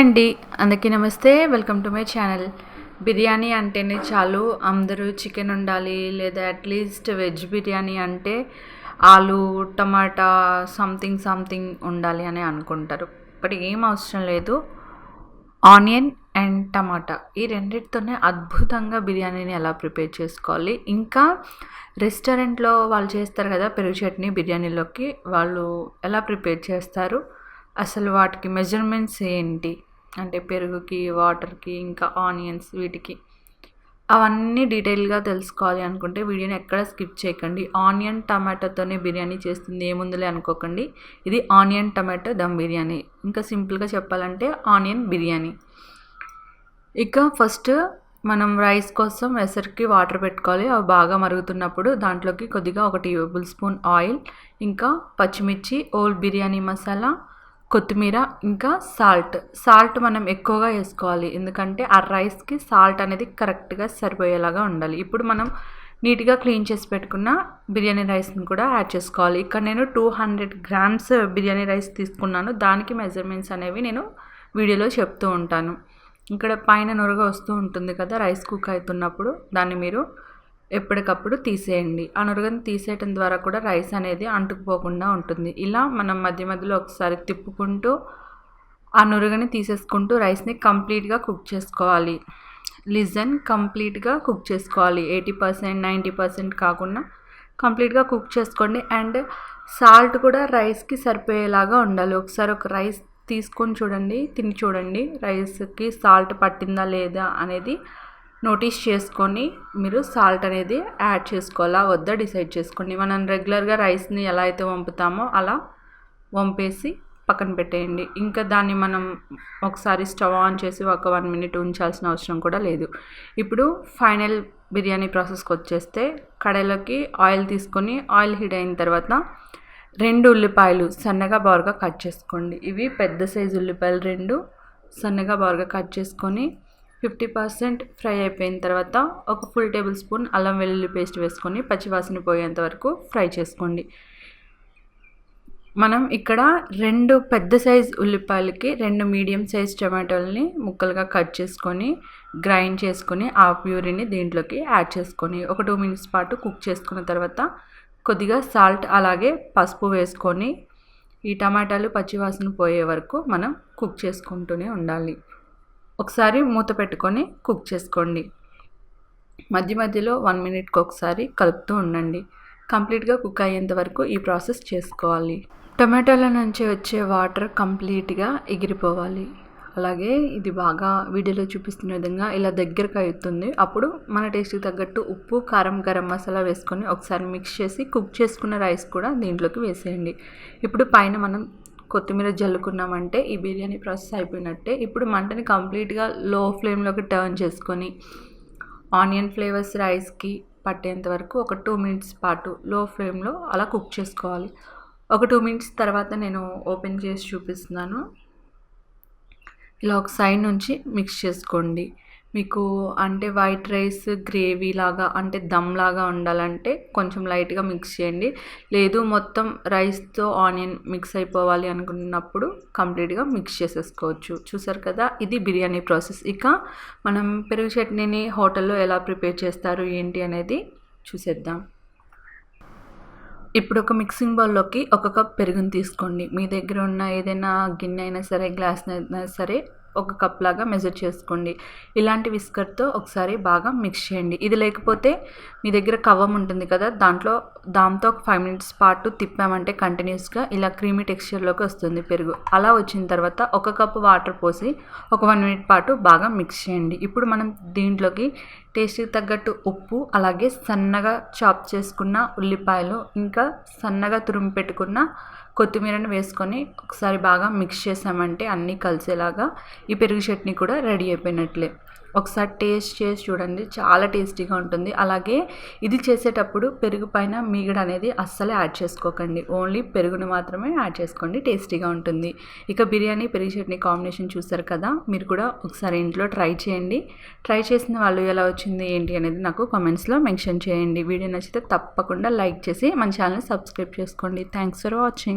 అండి. అందరికీ నమస్తే. Welcome to my channel. Biryani అంటేనే చాలు. అందరూ చికెన్ ఉండాలి లేదా అట్లీస్ట్ వెజ్ బిర్యానీ అంటే ఆలు టమాటా సంథింగ్ సంథింగ్ ఉండాలి అని అనుకుంటారు. బట్ ఏం అవసరం లేదు. ఆనియన్ అండ్ టమాటా ఈ రెండింటితోనే అద్భుతంగా బిర్యానీని ఎలా ప్రిపేర్ చేసుకోవాలి. ఇంకా రెస్టారెంట్లో వాళ్ళు చేస్తారు కదా పెరుగు చట్నీ బిర్యానీలోకి. వాళ్ళు ఎలా ప్రిపేర్ చేస్తారు? అసలు వాటికి మెజర్మెంట్స్ ఏంటి? అంటే పెరుగుకి వాటర్కి ఇంకా ఆనియన్స్ వీటికి. అవన్నీ డీటెయిల్గా తెలుసుకోవాలి అనుకుంటే వీడియోని ఎక్కడ స్కిప్ చేయకండి. ఆనియన్ టమాటోతోనే బిర్యానీ చేస్తుంది ఏముందిలే అనుకోకండి. ఇది ఆనియన్ టమాటో దమ్ బిర్యానీ. ఇంకా సింపుల్గా చెప్పాలంటే ఆనియన్ బిర్యానీ. ఇక ఫస్ట్ మనం రైస్ కోసం ఎసరికి వాటర్ పెట్టుకోవాలి. అవి బాగా మరుగుతున్నప్పుడు దాంట్లోకి కొద్దిగా ఒక టేబుల్ స్పూన్ ఆయిల్ ఇంకా పచ్చిమిర్చి ఓల్డ్ బిర్యానీ మసాలా కొత్తిమీర ఇంకా సాల్ట్. సాల్ట్ మనం ఎక్కువగా వేసుకోవాలి. ఎందుకంటే ఆ రైస్కి సాల్ట్ అనేది కరెక్ట్గా సరిపోయేలాగా ఉండాలి. ఇప్పుడు మనం నీట్గా క్లీన్ చేసి పెట్టుకున్న బిర్యానీ రైస్ని కూడా యాడ్ చేసుకోవాలి. ఇక్కడ నేను two hundred grams biryani rice తీసుకున్నాను. దానికి మెజర్మెంట్స్ అనేవి నేను వీడియోలో చెప్తూ ఉంటాను. ఇక్కడ పైన నొరగ వస్తూ ఉంటుంది కదా రైస్ కుక్ అవుతున్నప్పుడు దాన్ని మీరు ఎప్పటికప్పుడు తీసేయండి. అనురుగని తీసేయటం ద్వారా కూడా రైస్ అనేది అంటుకుపోకుండా ఉంటుంది. ఇలా మనం మధ్య మధ్యలో ఒకసారి తిప్పుకుంటూ అనురుగని తీసేసుకుంటూ రైస్ని కంప్లీట్గా కుక్ చేసుకోవాలి. లిజన్ కంప్లీట్గా కుక్ చేసుకోవాలి. ఎయిటీ పర్సెంట్ నైంటీ పర్సెంట్ కాకుండా కంప్లీట్గా కుక్ చేసుకోండి. అండ్ సాల్ట్ కూడా రైస్కి సరిపోయేలాగా ఉండాలి. ఒకసారి ఒక రైస్ తీసుకొని చూడండి తిని చూడండి. రైస్కి సాల్ట్ పట్టిందా లేదా అనేది నోటీస్ చేసుకొని మీరు సాల్ట్ అనేది యాడ్ చేసుకోవాలా? వద్దా? డిసైడ్ చేసుకోండి. మనం రెగ్యులర్గా రైస్ని ఎలా అయితే వంపుతామో అలా వంపేసి పక్కన పెట్టేయండి. ఇంకా దాన్ని మనం ఒకసారి స్టవ్ ఆన్ చేసి ఒక వన్ మినిట్ ఉంచాల్సిన అవసరం కూడా లేదు. ఇప్పుడు ఫైనల్ బిర్యానీ ప్రాసెస్కి వచ్చేస్తే కడాయిలోకి ఆయిల్ తీసుకొని ఆయిల్ హీట్ అయిన తర్వాత రెండు ఉల్లిపాయలు సన్నగా బారుగా కట్ చేసుకోండి. ఇవి పెద్ద సైజు ఉల్లిపాయలు రెండు సన్నగా బారుగా కట్ చేసుకొని ఫిఫ్టీ పర్సెంట్ ఫ్రై అయిపోయిన తర్వాత ఒక ఫుల్ టేబుల్ స్పూన్ అల్లం వెల్లుల్లి పేస్ట్ వేసుకొని పచ్చివాసన పోయేంత వరకు ఫ్రై చేసుకోండి. మనం ఇక్కడ రెండు పెద్ద సైజ్ ఉల్లిపాయలకి రెండు మీడియం సైజ్ టమాటోలని ముక్కలుగా కట్ చేసుకొని గ్రైండ్ చేసుకొని ఆ ప్యూరీని దీంట్లోకి యాడ్ చేసుకొని ఒక టూ మినిట్స్ పాటు కుక్ చేసుకున్న తర్వాత కొద్దిగా సాల్ట్ అలాగే పసుపు వేసుకొని ఈ టమాటాలు పచ్చివాసన పోయే వరకు మనం కుక్ చేసుకుంటూనే ఉండాలి. ఒకసారి మూత పెట్టుకొని కుక్ చేసుకోండి. మధ్య మధ్యలో వన్ మినిట్కి ఒకసారి కలుపుతూ ఉండండి. కంప్లీట్గా కుక్ అయ్యేంత వరకు ఈ ప్రాసెస్ చేసుకోవాలి. టొమాటోల నుంచి వచ్చే వాటర్ కంప్లీట్గా ఎగిరిపోవాలి. అలాగే ఇది బాగా వీడియోలో చూపిస్తున్న విధంగా ఇలా దగ్గరకు అవుతుంది. అప్పుడు మన టేస్ట్కి తగ్గట్టు ఉప్పు కారం గరం మసాలా వేసుకొని ఒకసారి మిక్స్ చేసి కుక్ చేసుకున్న రైస్ కూడా దీంట్లోకి వేసేయండి. ఇప్పుడు పైన మనం కొత్తిమీర జల్లుకున్నామంటే ఈ బిర్యానీ ప్రాసెస్ అయిపోయినట్టే. ఇప్పుడు మంటని కంప్లీట్గా లో ఫ్లేమ్లోకి టర్న్ చేసుకొని ఆనియన్ ఫ్లేవర్స్ రైస్కి పట్టేంత వరకు ఒక టూ మినిట్స్ పాటు లో ఫ్లేమ్లో అలా కుక్ చేసుకోవాలి. ఒక టూ మినిట్స్ తర్వాత నేను ఓపెన్ చేసి చూపిస్తున్నాను. ఇలా ఒక సైడ్ నుంచి మిక్స్ చేసుకోండి. మీకు అంటే వైట్ రైస్ గ్రేవీ లాగా అంటే దమ్ లాగా ఉండాలంటే కొంచెం లైట్గా మిక్స్ చేయండి. లేదు మొత్తం రైస్తో ఆనియన్ మిక్స్ అయిపోవాలి అనుకున్నప్పుడు కంప్లీట్గా మిక్స్ చేసేసుకోవచ్చు. చూసారు కదా? ఇది బిర్యానీ ప్రాసెస్ ఇక మనం పెరుగు చట్నీని హోటల్లో ఎలా ప్రిపేర్ చేస్తారు ఏంటి అనేది చూసేద్దాం. ఇప్పుడు ఒక మిక్సింగ్ బౌల్లోకి ఒక కప్ పెరుగుని తీసుకోండి. మీ దగ్గర ఉన్న ఏదైనా గిన్నె అయినా సరే గ్లాస్ అయినా సరే ఒక కప్ లాగా మెజర్ చేసుకోండి. ఇలాంటి విస్కర్తో ఒకసారి బాగా మిక్స్ చేయండి. ఇది లేకపోతే మీ దగ్గర కవ్వం ఉంటుంది కదా దాంట్లో దాంతో ఒక ఫైవ్ మినిట్స్ పాటు తిప్పామంటే కంటిన్యూస్గా ఇలా క్రీమీ టెక్స్చర్లోకి వస్తుంది పెరుగు. అలా వచ్చిన తర్వాత ఒక కప్పు వాటర్ పోసి ఒక వన్ మినిట్ పాటు బాగా మిక్స్ చేయండి. ఇప్పుడు మనం దీంట్లోకి టేస్ట్కి తగ్గట్టు ఉప్పు అలాగే సన్నగా చాప్ చేసుకున్న ఉల్లిపాయలు ఇంకా సన్నగా తురిమి పెట్టుకున్న కొత్తిమీరని వేసుకొని ఒకసారి బాగా మిక్స్ చేసామంటే అన్నీ కలిసేలాగా ఈ పెరుగు చట్నీ కూడా రెడీ అయిపోయినట్లే. ఒకసారి టేస్ట్ చేసి చూడండి. చాలా టేస్టీగా ఉంటుంది. అలాగే ఇది చేసేటప్పుడు పెరుగు పైన మీగడ అనేది అస్సలే యాడ్ చేసుకోకండి. ఓన్లీ పెరుగును మాత్రమే యాడ్ చేసుకోండి. టేస్టీగా ఉంటుంది. ఇక బిర్యానీ పెరుగు చట్నీ కాంబినేషన్ చూసారు కదా? మీరు కూడా ఒకసారి ఇంట్లో ట్రై చేయండి. ట్రై చేసిన వాళ్ళు ఎలా వచ్చింది ఏంటి అనేది నాకు కామెంట్స్లో మెన్షన్ చేయండి. వీడియో నచ్చితే తప్పకుండా లైక్ చేసి మన ఛానల్ సబ్స్క్రైబ్ చేసుకోండి. Thanks for watching.